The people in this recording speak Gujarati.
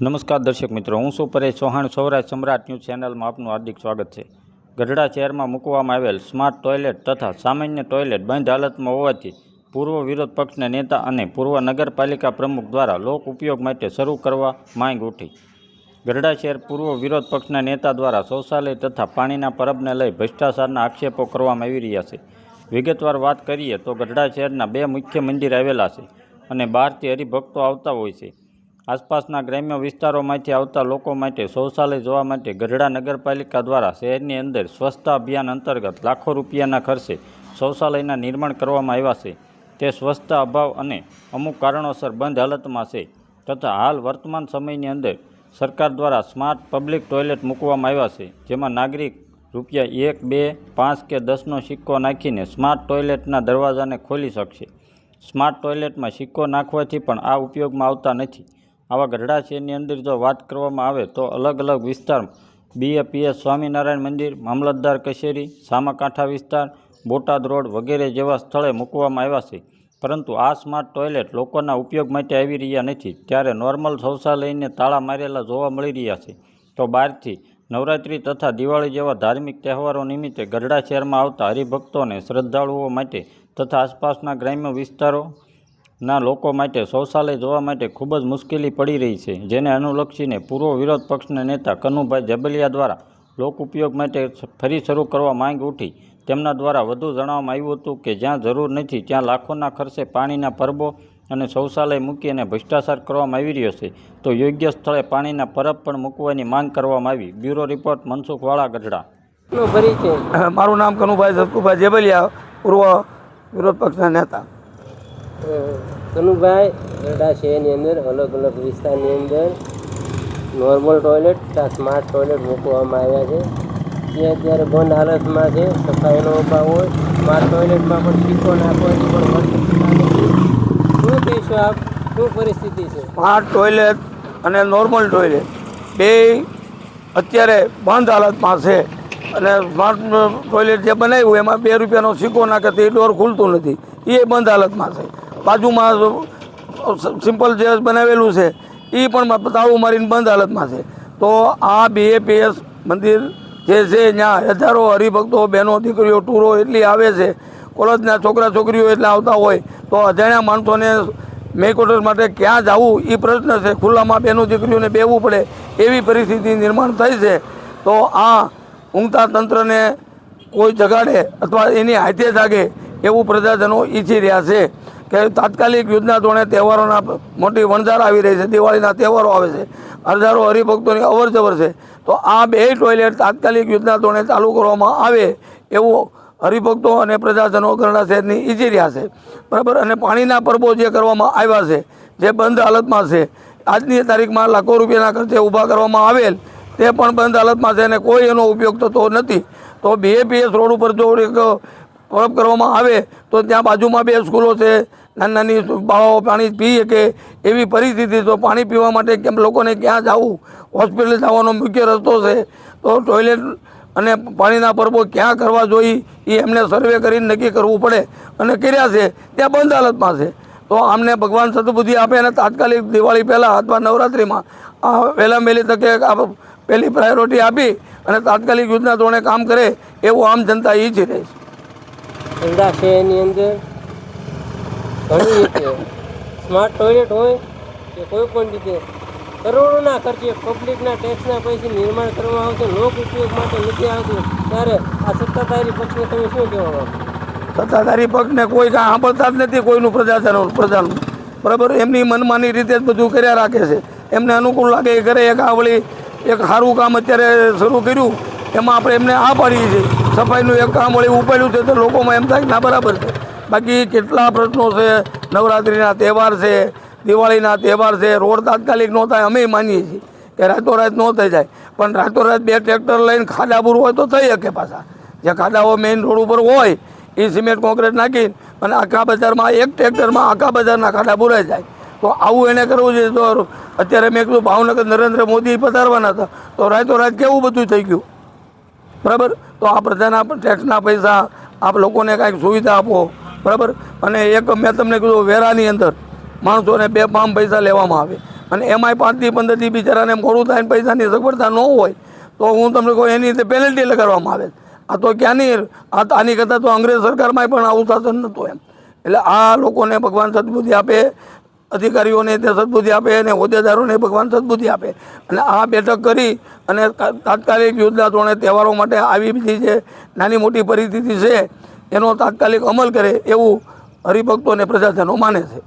નમસ્કાર દર્શક મિત્રો, હું શું પરેશ ચૌહાણ, સૌરાષ્ટ્ર સમ્રાટ ન્યૂઝ ચેનલમાં આપનું હાર્દિક સ્વાગત છે. ગઢડા શહેરમાં મૂકવામાં આવેલ સ્માર્ટ ટોયલેટ તથા સામાન્ય ટોયલેટ બંધ હાલતમાં હોવાથી પૂર્વ વિરોધ પક્ષના નેતા અને પૂર્વ નગરપાલિકા પ્રમુખ દ્વારા લોક ઉપયોગ માટે શરૂ કરવા માંગ ઉઠી. ગઢડા શહેર પૂર્વ વિરોધ પક્ષના નેતા દ્વારા શૌચાલય તથા પાણીના પરબને લઈ ભ્રષ્ટાચારના આક્ષેપો કરવામાં આવી રહ્યા છે. વિગતવાર વાત કરીએ તો ગઢડા શહેરના બે મુખ્ય મંદિર આવેલા છે અને બહારથી હરિભક્તો આવતા હોય છે. આસપાસના ગ્રામ્ય વિસ્તારોમાંથી આવતા લોકો માટે શૌચાલય જોવા માટે ગઢડા નગરપાલિકા દ્વારા શહેરની અંદર સ્વચ્છતા અભિયાન અંતર્ગત લાખો રૂપિયાના ખર્ચે શૌચાલયના નિર્માણ કરવામાં આવ્યા છે. તે સ્વચ્છતા અભાવ અને અમુક કારણોસર બંધ હાલતમાં છે તથા હાલ વર્તમાન સમયની અંદર સરકાર દ્વારા સ્માર્ટ પબ્લિક ટોયલેટ મૂકવામાં આવ્યા છે, જેમાં નાગરિક રૂપિયા એક, બે, પાંચ કે દસનો સિક્કો નાખીને સ્માર્ટ ટોયલેટના દરવાજાને ખોલી શકશે. સ્માર્ટ ટોયલેટમાં સિક્કો નાખવાથી પણ આ ઉપયોગમાં આવતા નથી. આવા ગઢડા શહેરની અંદર જો વાત કરવામાં આવે તો અલગ અલગ વિસ્તાર બીએપીએસ સ્વામિનારાયણ મંદિર, મામલતદાર કચેરી, સામાકાંઠા વિસ્તાર, બોટાદ રોડ વગેરે જેવા સ્થળે મૂકવામાં આવ્યા છે. પરંતુ આ સ્માર્ટ ટોયલેટ લોકોના ઉપયોગ માટે આવી રહ્યા નથી. ત્યારે નોર્મલ શૌચાલયને તાળા મારેલા જોવા મળી રહ્યા છે. તો બહારથી નવરાત્રિ તથા દિવાળી જેવા ધાર્મિક તહેવારો નિમિત્તે ગઢડા શહેરમાં આવતા હરિભક્તોને શ્રદ્ધાળુઓ માટે તથા આસપાસના ગ્રામ્ય વિસ્તારોના લોકો માટે, શૌચાલય જોવા માટે ખૂબ જ મુશ્કેલી પડી રહી છે, જેને અનુલક્ષીને પૂર્વ વિરોધ પક્ષના નેતા કનુભાઈ જબલિયા દ્વારા લોક ઉપયોગ માટે ફરી શરૂ કરવા માંગ ઉઠી. તેમના દ્વારા વધુ જણાવવામાં આવ્યું હતું કે જ્યાં જરૂર નથી, ત્યાં લાખોના ખર્ચે પાણીના પરબો અને શૌચાલય મૂકી અને ભ્રષ્ટાચાર કરવામાં આવી રહ્યો છે. તો યોગ્ય સ્થળે પાણીના પરબ પણ મૂકવાની માંગ કરવામાં આવી. બ્યુરો રિપોર્ટ, મનસુખ વાળા ગઢડા. નો મારું નામ કનુભાઈ સતકુભાઈ જેબલિયા, પૂર્વ વિરોધ પક્ષના નેતા. કનુભાઈ ગરડા શહેરની અંદર, અલગ અલગ વિસ્તારની અંદર. નોર્મલ ટોયલેટ તથા સ્માર્ટ ટોયલેટ મૂકવામાં આવ્યા છે. જે અત્યારે બંધ હાલતમાં છે. સફાઈનો અભાવ હોય. સ્માર્ટ ટોયલેટમાં પણ શીખો નાખો પણ શું કહેશો આપ? શું પરિસ્થિતિ છે? સ્માર્ટ ટોયલેટ અને નોર્મલ ટોયલેટ બે અત્યારે બંધ હાલતમાં છે. અને સ્માર્ટ ટોયલેટ જે બનાવ્યું, એમાં બે રૂપિયાનો સિક્કો નાખે તે ડોર ખુલતું નથી. એ બંધ હાલતમાં છે. બાજુમાં સિમ્પલ જે બનાવેલું છે એ પણ તાળું મારીને બંધ હાલતમાં છે. તો આ બીએપીએસ મંદિર જે છે, ત્યાં હજારો હરિભક્તો, બહેનો, દીકરીઓ, ટૂરો એટલી આવે છે. કોલેજના છોકરા, છોકરીઓ એટલે આવતા હોય. તો અજાણ્યા માણસોને મેકોટર્સ માટે ક્યાં જવું? એ પ્રશ્ન છે. ખુલ્લામાં બહેનો દીકરીઓને બેવું પડે એવી પરિસ્થિતિ નિર્માણ થઈ છે. તો આ ઊંઘતા તંત્રને કોઈ જગાડે અથવા એની હાથે જાગે એવું પ્રજાજનો ઈચ્છી રહ્યા છે. તાત્કાલિક યોજના ધોરણે તહેવારોના મોટી વણઝાર આવી રહી છે, દિવાળીના તહેવારો આવે છે, હજારો હરિભક્તોની અવર જવર છે. તો આ બે ટોયલેટ તાત્કાલિક યોજના ધોરણે ચાલુ કરવામાં આવે એવું હરિભક્તો અને પ્રજાજનો ગરણા શહેરની ઈજી રહ્યા છે. બરાબર? અને પાણીના પરબો જે કરવામાં આવ્યા છે, જે બંધ હાલતમાં છે, આજની તારીખમાં લાખો રૂપિયાના ખર્ચે ઊભા કરવામાં આવેલ તે પણ બંધ હાલતમાં છે અને કોઈ એનો ઉપયોગ થતો નથી. તો બીએપીએસ રોડ ઉપર જો એક પરબ કરવામાં આવે તો ત્યાં બાજુમાં બે સ્કૂલો છે નાની નાની બાળાઓ પાણી પી શકે એવી પરિસ્થિતિ, તો પાણી પીવા માટે કેમ લોકોને ક્યાં જવું? હોસ્પિટલ જવાનો મુખ્ય રસ્તો છે. તો ટોયલેટ અને પાણીના પરબો ક્યાં કરવા જોઈએ, એ એમને સર્વે કરીને નક્કી કરવું પડે. અને કર્યા છે, ત્યાં બંધ હાલતમાં છે. તો આમને ભગવાન સદબુદ્ધિ આપે અને તાત્કાલિક દિવાળી પહેલાં અથવા નવરાત્રિમાં આ વહેલા વહેલી તકે આ પહેલી પ્રાયોરિટી આપી અને તાત્કાલિક યોજના ધોરણે કામ કરે, એવું આમ જનતા ઈચ્છી રહી છે. શહેરની અંદર ઘણી રીતે. સ્માર્ટ ટોયલેટ હોય કે કોઈ પણ રીતે કરોડોના ખર્ચે પબ્લિકના ટેક્સના પૈસે નિર્માણ કરવામાં આવશે. લોક ઉપયોગ માટે નથી આવતું ત્યારે આ સત્તાધારી પક્ષને તમે શું કહેવા સત્તાધારી પક્ષને કોઈ કાંઈ સાંભળતા જ નથી, કોઈનું પ્રજાજન, પ્રજાનું. બરાબર? એમની મનમાની રીતે જ બધું કર્યા રાખે છે. એમને અનુકૂળ લાગે એ કરે, એક આ વળી એક સારું કામ અત્યારે શરૂ કર્યું. એમાં આપણે એમને આ પાડીએ છીએ. સફાઈનું એક કામ વળી ઉપાડ્યું છે તો લોકોમાં એમ થાય ના, બરાબર છે. બાકી કેટલા પ્રશ્નો છે? નવરાત્રિના તહેવાર છે, દિવાળીના તહેવાર છે, રોડ તાત્કાલિક ન થાય, અમે માનીએ છીએ કે રાતોરાત ન થઈ જાય. પણ રાતોરાત બે ટ્રેક્ટર લઈને ખાડા પૂર હોય તો થઈ શકે પાછા. જે ખાડાઓ મેઇન રોડ ઉપર હોય એ સિમેન્ટ કોન્ક્રીટ નાખીને અને આખા બજારમાં એક ટ્રેક્ટરમાં આખા બજારના ખાડા પૂરાઈ જાય. તો આવું એને કરવું જોઈએ. તો અત્યારે મેં કીધું ભાવનગર નરેન્દ્ર મોદી પધારવાના હતા. તો રાતોરાત કેવું બધું થઈ ગયું? બરાબર? તો આ પ્રજાના ટેક્સના પૈસા આપ લોકોને કાંઈક સુવિધા આપો. બરાબર? અને એક મેં તમને કીધું વેરાની અંદર માણસોને બે પામ પૈસા લેવામાં આવે. અને એમાંય પાંચથી પંદરથી બિચારાને મોડું થાય પૈસાની સગવડતા ન હોય, તો હું તમને કહું એની રીતે પેનલ્ટી લગાડવામાં આવે. આ તો ક્યાંની આ આની કરતાં તો અંગ્રેજ સરકારમાં પણ આવું શાસન નહોતું એમ. એટલે આ લોકોને ભગવાન સદબુદ્ધિ આપે, અધિકારીઓને તે સદબુદ્ધિ આપે અને હોદ્દેદારોને ભગવાન સદબુદ્ધિ આપે. અને આ બેઠક કરી અને તાત્કાલિક યોજના ધોરણે તહેવારો માટે આવી બધી જે નાની મોટી પરિસ્થિતિ છે એનો તાત્કાલિક અમલ કરે એવું હરિભક્તો અને પ્રજાજનો માને છે.